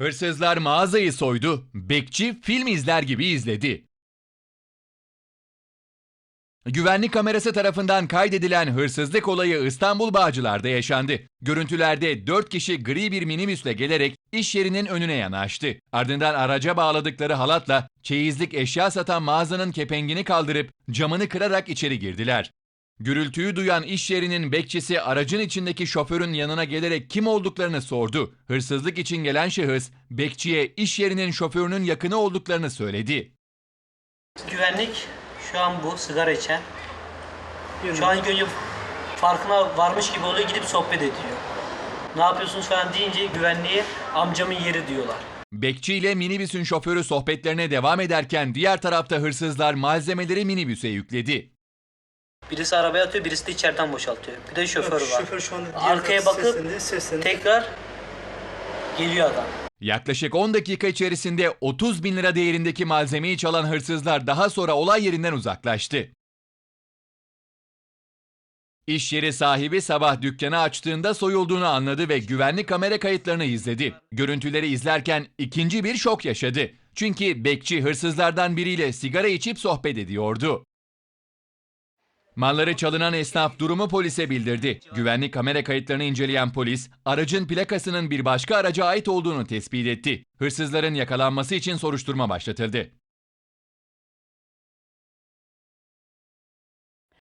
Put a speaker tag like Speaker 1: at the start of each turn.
Speaker 1: Hırsızlar mağazayı soydu, bekçi film izler gibi izledi. Güvenlik kamerası tarafından kaydedilen hırsızlık olayı İstanbul Bağcılar'da yaşandı. Görüntülerde 4 kişi gri bir minibüsle gelerek iş yerinin önüne yanaştı. Ardından araca bağladıkları halatla çeyizlik eşya satan mağazanın kepengini kaldırıp camını kırarak içeri girdiler. Gürültüyü duyan iş yerinin bekçisi aracın içindeki şoförün yanına gelerek kim olduklarını sordu. Hırsızlık için gelen şahıs bekçiye iş yerinin şoförünün yakını olduklarını söyledi.
Speaker 2: Güvenlik şu an bu sigara içen. Şu an önce farkına varmış gibi oluyor gidip sohbet ediyor. Ne yapıyorsunuz falan deyince güvenliğe amcamın yeri diyorlar.
Speaker 1: Bekçi ile minibüsün şoförü sohbetlerine devam ederken diğer tarafta hırsızlar malzemeleri minibüse yükledi.
Speaker 2: Birisi arabaya atıyor, birisi de içeriden boşaltıyor. Bir de şoför var.
Speaker 3: Şoför şu anda
Speaker 2: Arkaya bakıp
Speaker 3: seslendi, seslendi.
Speaker 2: tekrar geliyor adam.
Speaker 1: Yaklaşık 10 dakika içerisinde 30 bin lira değerindeki malzemeyi çalan hırsızlar daha sonra olay yerinden uzaklaştı. İş yeri sahibi sabah dükkanı açtığında soyulduğunu anladı ve güvenlik kamera kayıtlarını izledi. Görüntüleri izlerken ikinci bir şok yaşadı. Çünkü bekçi hırsızlardan biriyle sigara içip sohbet ediyordu. Malları çalınan esnaf durumu polise bildirdi. Güvenlik kamera kayıtlarını inceleyen polis, aracın plakasının bir başka araca ait olduğunu tespit etti. Hırsızların yakalanması için soruşturma başlatıldı.